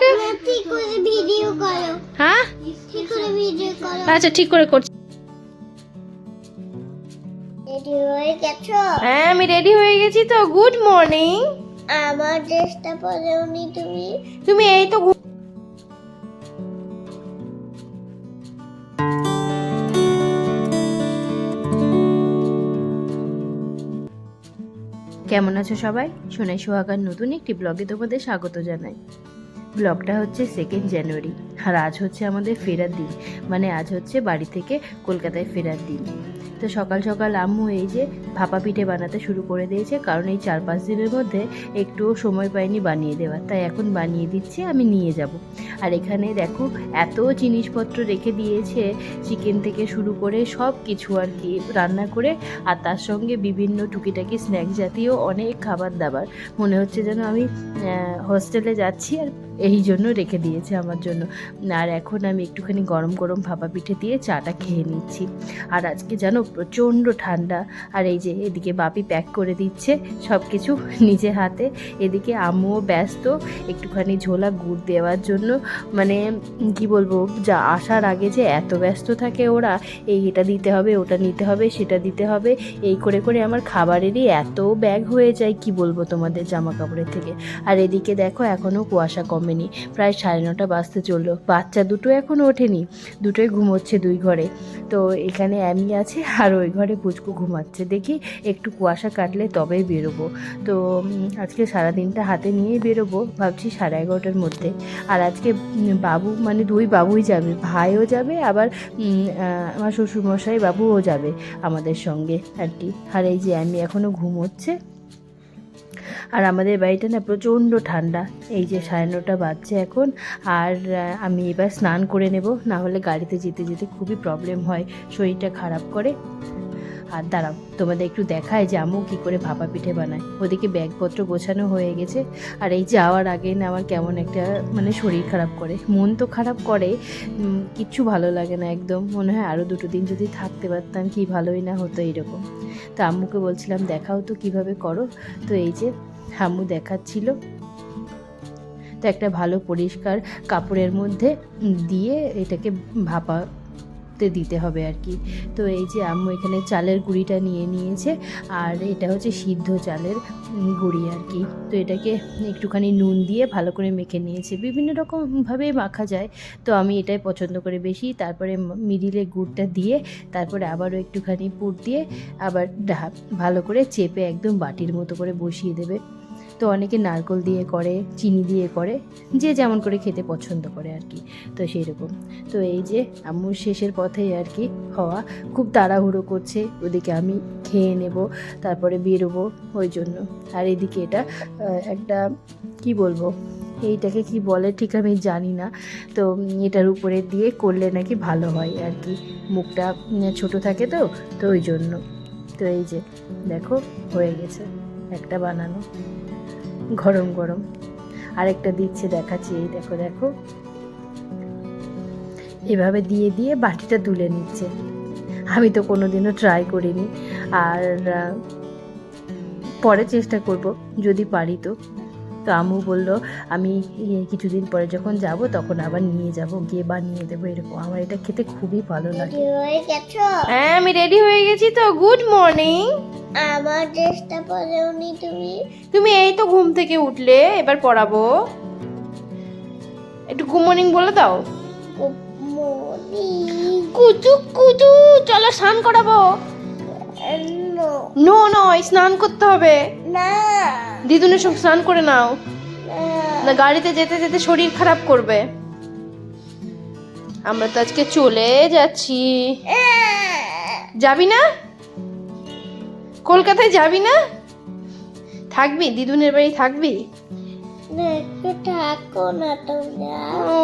দেখে ঠিক করে ভিডিও করো। হ্যাঁ? ঠিক করে ভিডিও করো। আচ্ছা ঠিক করে করছি। রেডি হয়ে গেছো? হ্যাঁ আমি রেডি হয়ে গেছি তো। গুড মর্নিং আমার ড্রেসটা পরেওনি তুমি। তুমি এই তো কেমন আছো সবাই? সোনাই সোহাগার নতুন একটি ব্লগে তোমাদের স্বাগত জানাই। ব্লগটা হচ্ছে সেকেন্ড জানুয়ারি আর আজ হচ্ছে আমাদের ফেরার দিন। মানে আজ হচ্ছে বাড়ি থেকে কলকাতায় ফেরার দিন। তো সকাল সকাল আম্মু এই যে ভাপা পিঠে বানাতে শুরু করে দিয়েছে, কারণ এই চার পাঁচ দিনের মধ্যে একটুও সময় পাইনি বানিয়ে দেওয়ার। তাই এখন বানিয়ে দিচ্ছে, আমি নিয়ে যাব। আর এখানে দেখো এত জিনিসপত্র রেখে দিয়েছে চিকেন থেকে শুরু করে সব কিছু আর কি রান্না করে, আর তার সঙ্গে বিভিন্ন টুকিটাকি স্ন্যাক জাতীয় অনেক খাবার দাবার মনে হচ্ছে যেন আমি হস্টেলে যাচ্ছি আর এই জন্য রেখে দিয়েছে আমার জন্য। আর এখন আমি একটুখানি গরম গরম ভাপা পিঠে দিয়ে চাটা খেয়ে নিচ্ছি। আর আজকে জানো প্রচণ্ড ঠান্ডা। আর এই যে এদিকে বাপি প্যাক করে দিচ্ছে সব কিছু নিজে হাতে। এদিকে আম্মুও ব্যস্ত একটুখানি ঝোলা গুড় দেওয়ার জন্য। মানে কি বলব, যা আসার আগে যে এত ব্যস্ত থাকে ওরা, এই এটা দিতে হবে, ওটা নিতে হবে, সেটা দিতে হবে। এই করে করে আমার খাবারেরই এত ব্যাগ হয়ে যায়, কি বলব তোমাদের জামা কাপড়ের থেকে। আর এদিকে দেখো এখনও কুয়াশা কমেনি। প্রায় সাড়ে নটা বাজতে চলল। বাচ্চা দুটো এখনও ওঠেনি। দুটোই ঘুমোচ্ছে দুই ঘরে। তো এখানে অ্যামি আছে আর ওই ঘরে পুচকু ঘুমাচ্ছে। দেখি একটু কুয়াশা কাটলে তবেই বেরোবো। তো আজকে সারাদিনটা হাতে নিয়েই বেরোবো। ভাবছি সাড়ে এগারোটার মধ্যে। আর আজকে বাবু মানে দুই বাবুই যাবে। ভাইও যাবে, আবার আমার শ্বশুরমশাই বাবুও যাবে আমাদের সঙ্গে আর কি। আর এই যে আমি এখনও ঘুমোচ্ছে। আর আমাদের বাড়িটা না প্রচণ্ড ঠান্ডা। এই যে সাড়ে নটা বাজছে এখন। আর আমি এবার স্নান করে নেব। না হলে গাড়িতে যেতে যেতে খুবই প্রবলেম হয়। শরীরটা খারাপ করে। আর দাঁড়াও, তোমাদের একটু দেখায় যে আমু কী করে ভাপা পিঠে বানায়। ওদিকে ব্যাগপত্র গোছানো হয়ে গেছে। আর এই যাওয়ার আগে না আমার কেমন একটা মানে শরীর খারাপ করে। মন তো খারাপ করে কিচ্ছু ভালো লাগে না একদম। মনে হয় আরও দুটো দিন যদি থাকতে পারতাম কি ভালোই না হতো এরকম। তো আম্মুকে বলছিলাম, দেখাও তো কীভাবে করো। তো এই যে আম্মু দেখাচ্ছিল। তো একটা ভালো পরিষ্কার কাপড়ের মধ্যে দিয়ে এটাকে ভাপাতে দিতে হবে আর কি। তো এই যে আম্মু এখানে চালের গুঁড়িটা নিয়ে নিয়েছে, আর এটা হচ্ছে সিদ্ধ চালের গুঁড়ি আর কি। তো এটাকে একটুখানি নুন দিয়ে ভালো করে মেখে নিয়েছে। বিভিন্ন রকমভাবে মাখা যায়, তো আমি এটাই পছন্দ করে বেশি। তারপরে মিডিলে গুড়টা দিয়ে তারপরে আবারও একটুখানি পুর দিয়ে আবার ভালো করে চেপে একদম বাটির মতো করে বসিয়ে দেবে। তো অনেকে নারকল দিয়ে করে, চিনি দিয়ে করে, যে যেমন করে খেতে পছন্দ করে আর কি। তো সেই রকম তো এই যে আম্মুর শেষের পথে আর কি হওয়া, খুব তাড়াহুড়ো করছে, ওদিকে আমি খেয়ে নেব, তারপরে বেরোবো ওই জন্য। আর এদিকে এটা একটা কি বলব, এইটাকে কি বলে ঠিক আমি জানি না। তো এটার উপরে দিয়ে করলে নাকি ভালো হয় আর কি। মুখটা ছোট থাকে তো তো ওই জন্য। তো এই যে দেখো, হয়ে গেছে। একটা বানানো। গরম গরম। আরেকটা দিচ্ছে দেখাচ্ছি, এই দেখো দেখো। এভাবে দিয়ে দিয়ে বাটিটা তুলে নিচ্ছে। আমি তো কোনোদিনও ট্রাই করিনি। আর পরে চেষ্টা করব, যদি পারি তো। তো আমু বলল আমি কিছুদিন পরে যখন যাব তখন আবার নিয়ে যাব গিয়ে বানিয়ে দেবো এরকম। আমার এটা খেতে খুবই ভালো লাগে। হয়ে আমি রেডি হয়ে গেছি তো। গুড মর্নিং আমার ড্রেসটা পরেওনি তুমি। তুমি এই তো ঘুম থেকে উঠলে এবার পড়াবো। একটু গুড মর্নিং বলে দাও। কুচু কুচু চলো স্নান করাবো। নো। নো নয় স্নান করতে হবে। না। দিদুনের সব স্নান করে নাও। না। গাড়িতে যেতে যেতে শরীর খারাপ করবে। আমরা তো আজকে চলে যাচ্ছি। যাবি না? কলকাতায় যাবি না? থাকবি? দিদুনের বাড়ি থাকবি?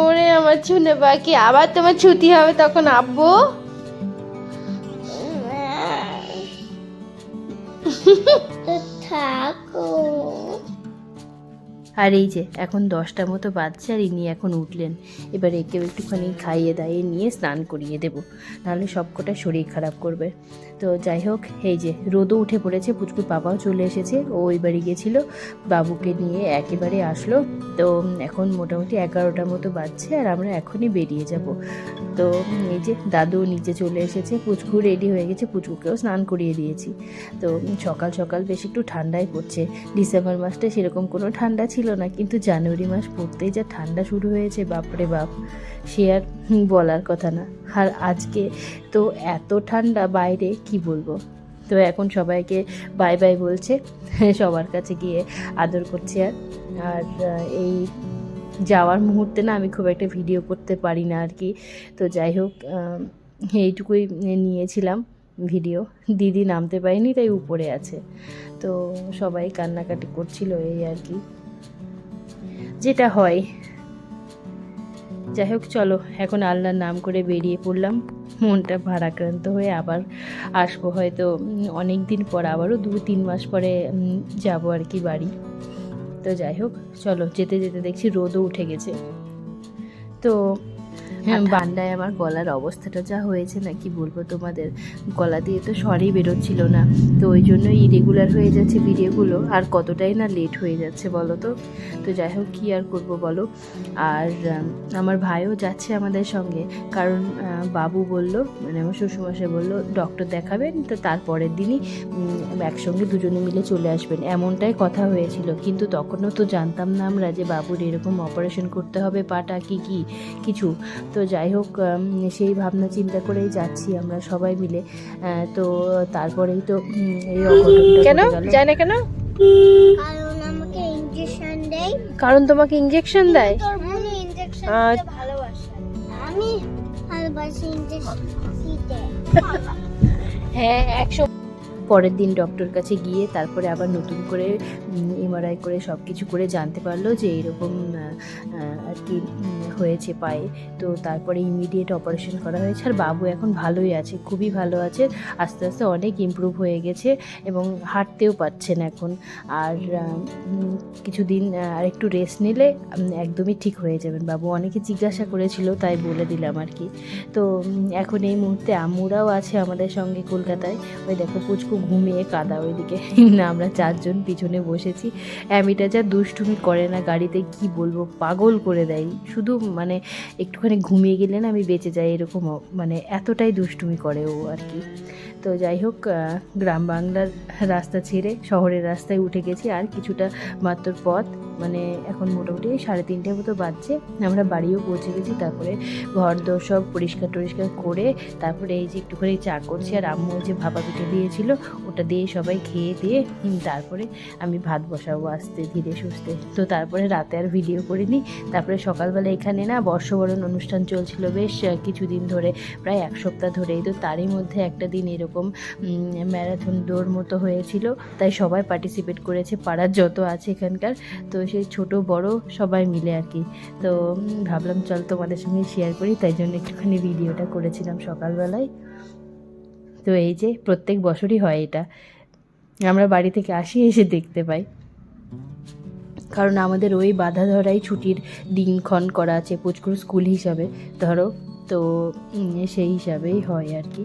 ওরে আমার ছুনে বাকি আবার তোমার ছুটি হবে তখন আব্বু। থাকো আর এই যে, এখন দশটা মতো বাচ্চা আর ইনি এখন উঠলেন। এবার একেও একটুখানি খাইয়ে দাইয়ে নিয়ে স্নান করিয়ে দেবো। নাহলে সবকটা শরীর খারাপ করবে। তো যাই হোক, এই যে, রোদও উঠে পড়েছে, পুচকুর বাবাও চলে এসেছে। ও ওই বাড়ি গেছিল, বাবুকে নিয়ে একেবারে আসলো। তো এখন মোটামুটি এগারোটার মতো বাজছে আর আমরা এখনই বেরিয়ে যাব। তো এই যে, দাদু নিচে চলে এসেছে, পুচকু রেডি হয়ে গেছে, পুচকুকেও স্নান করিয়ে দিয়েছি। তো সকাল সকাল বেশ একটু ঠান্ডাই পড়ছে। ডিসেম্বর মাসটা সেরকম কোনো ঠান্ডা ছিল না, কিন্তু জানুয়ারি মাস পড়তেই যা ঠান্ডা শুরু হয়েছে, বাপরে বাপ। সে আর বলার কথা না। আর আজকে তো এত ঠান্ডা, বাইরে কি বলব? তো এখন সবাইকে বাই বাই বলছে, সবার কাছে গিয়ে আদর করছে আর। আর এই যাওয়ার মুহূর্তে না আমি খুব একটা ভিডিও করতে পারি না আর কি। তো যাই হোক এইটুকুই নিয়েছিলাম ভিডিও। দিদি নামতে পারিনি, তাই উপরে আছে। তো সবাই কান্নাকাটি করছিল এই আর কি। যেটা হয়। যাই হোক, চলো, এখন আল্লাহর নাম করে বেরিয়ে পড়লাম। মনটা ভারাক্রান্ত হয়ে আবার আসব। হয়তো অনেক দিন পর আবারও দু, তিন মাস পরে যাব আর কি বাড়ি। তো যাই হোক, চলো, যেতে যেতে দেখছি রোদও উঠে গেছে। তো বান্ডায় আমার গলার অবস্থাটা যা হয়েছে না কি বলব তোমাদের? গলা দিয়ে তো স্বরই বেরোচ্ছিল না। তো ওই জন্য ইরেগুলার হয়ে যাচ্ছে ভিডিওগুলো। আর কতটাই না লেট হয়ে যাচ্ছে বলো তো? তো যাই হোক কী আর করব বলো? আর আমার ভাইও যাচ্ছে আমাদের সঙ্গে। কারণ বাবু বলল মানে আমার শ্বশুরমশাই বলল ডক্টর দেখাবেন তো তারপরের দিনই একসঙ্গে দুজনে মিলে চলে আসবেন। এমনটাই কথা হয়েছিল। কিন্তু তখনও তো জানতাম না আমরা যে বাবুর এরকম অপারেশন করতে হবে পাটা কি কি কিছু। তো যাই হোক সেই ভাবনা চিন্তা করেই যাচ্ছি আমরা সবাই মিলে। তো তারপরেই তো এই অঘটনটা কেন? যায় না কেন? কারণ আমাকে ইনজেকশন দেয়। কারণ তোমাকে ইঞ্জেকশন দেয়? তোর বোন ইনজেকশন দিতে ভালোবাসে আমি ভালোবাসি ইনজেকশন দিতে। হ্যাঁ একশো পরের দিন ডক্টর কাছে গিয়ে তারপরে আবার নতুন করে এমআরআই করে সব কিছু করে জানতে পারল যে এরকম আর কি হয়েছে পায়ে। তো তারপরে ইমিডিয়েট অপারেশন করা হয়েছে। আর বাবু এখন ভালোই আছে, খুবই ভালো আছে। আস্তে আস্তে অনেক ইমপ্রুভ হয়ে গেছে এবং হাঁটতেও পারছেন এখন। আর কিছুদিন আর একটু রেস্ট নিলে একদমই ঠিক হয়ে যাবেন। বাবু অনেকে জিজ্ঞাসা করেছিল, তাই বলে দিলাম আর কি। তো এখন এই মুহূর্তে আম্মুরাও আছে আমাদের সঙ্গে কলকাতায়। ওই দেখো পুচকু ঘুমিয়ে কাদা ওইদিকে। আমরা চারজন পিছনে বসেছি। অ্যামিটা যা দুষ্টুমি করে না গাড়িতে, কি বলব, পাগল করে দেয়। শুধু মানে একটুখানি ঘুমিয়ে গেলে না আমি বেঁচে যাই, এরকম মানে এতটাই দুষ্টুমি করে ও আর কি। তো যাই হোক গ্রাম বাংলার রাস্তা ছেড়ে শহরের রাস্তায় উঠে গেছি আর কিছুটা মাত্র পথ। মানে এখন মোটামুটি সাড়ে তিনটে মতো বাজছে। আমরা বাড়িও পৌঁছে গেছি, তারপরে ঘর দোর সব পরিষ্কার টরিষ্কার করে তারপরে এই যে একটুখানি চা করছি আর আম্মু যে ভাপা পিঠে দিয়েছিল, ওটা দিয়ে সবাই খেয়ে দিয়ে তারপরে আমি ভাত বসাবো আস্তে ধীরে সুস্থে। তো তারপরে রাতে আর ভিডিও করিনি। তারপরে সকালবেলা এখানে না বর্ষবরণ অনুষ্ঠান চলছিল বেশ কিছুদিন ধরে, প্রায় এক সপ্তাহ ধরেই। তো তারই মধ্যে একটা দিন এরকম ম্যারাথন দৌড় মতো হয়েছিল। তাই সবাই পার্টিসিপেট করেছে, পাড়ার যত আছে এখানকার। তো সেই ছোট, বড় সবাই মিলে আর কি। তো ভাবলাম চল তোমাদের সঙ্গে শেয়ার করি। তাই জন্য একটুখানি ভিডিওটা করেছিলাম সকালবেলায়। তো এই যে, প্রত্যেক বছরই হয় এটা। আমরা বাড়ি থেকে আসি, এসে দেখতে পাই। কারণ আমাদের ওই বাধা ধরাই ছুটির দিনক্ষণ করা আছে, পুচকুর স্কুল হিসাবে। ধরো তো সেই হিসাবেই হয় আর কি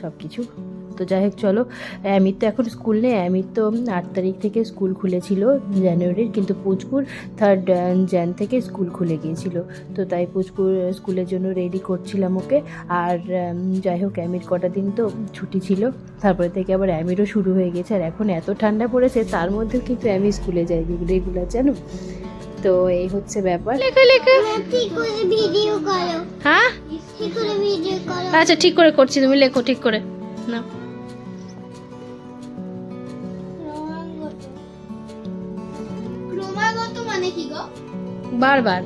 সব কিছু তো যাই হোক চলো অ্যামির তো এখন স্কুল নেই। অ্যামির তো আট তারিখ থেকে স্কুল খুলেছিল জানুয়ারির কিন্তু পুচকুর থার্ড জ্যান থেকে স্কুল খুলে গিয়েছিল। তো তাই পুচকুর স্কুলের জন্য রেডি করছিলাম ওকে। আর যাই হোক অ্যামির কটা দিন তো ছুটি ছিল। তারপরে থেকে আবার অ্যামিরও শুরু হয়ে গেছে। আর এখন এত ঠান্ডা পড়েছে তার মধ্যেও কিন্তু অ্যামি স্কুলে যায় রেগুলার জানো? তো এই হচ্ছে ব্যাপার। লেখো লেখো। ভিডিও করো। হ্যাঁ? আচ্ছা ঠিক করে করছি তুমি লেখো ঠিক করে। না। মানে বারবার।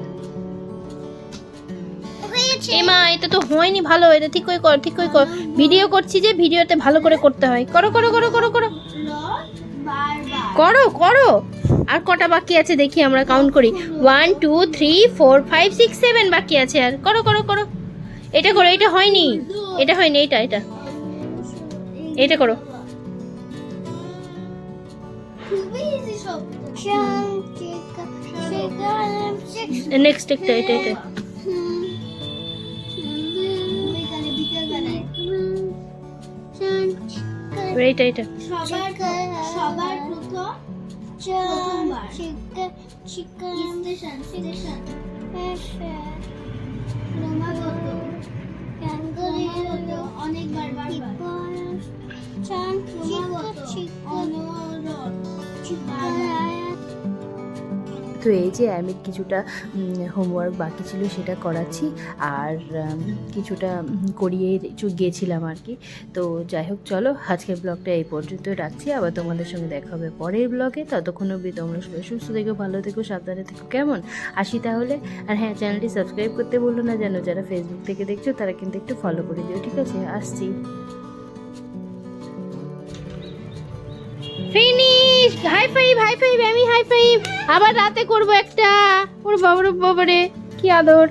এমা এটা তো হয়নি ভালো এটা ঠিক করে কর ঠিক করে কর। ভিডিও করছি যে ভিডিওতে ভালো করে করতে হয়। করো করো করো করো করো। করো করো। আর কটা বাকি আছে দেখি আমরা কাউন্ট করি। One two three four five six seven বাকি আছে আর। করো করো করো। এটা করো, এটা হয়নি। এটা হয়নি, এটা এটা। এটা করো। নেক্সট একটা, এটা এটা। এটা এটা। সবার প্রথম অনেকবার বারবার। ক্রমাগত তো এই যে আমি কিছুটা হোমওয়ার্ক বাকি ছিল সেটা করাচ্ছি আর কিছুটা করিয়ে একটু গিয়েছিলাম আর কি। তো যাই হোক, চলো আজকের ব্লগটা এই পর্যন্ত রাখছি। আবার তোমাদের সঙ্গে দেখা হবে পরের ব্লগে। ততক্ষণ অবধি তোমরা সবাই সুস্থ থেকো, ভালো থেকো, সাবধানে থেকো। কেমন? আসি তাহলে। আর হ্যাঁ চ্যানেলটি সাবস্ক্রাইব করতে বলল না যেন যারা ফেসবুক থেকে দেখছ তারা কিন্তু একটু ফলো করে দিও, ঠিক আছে? আসছি। Finish high five high five আমি হাই ফাইভ আবার রাতে করব একটা। ওর বাবার, বাবারে, কি আদর।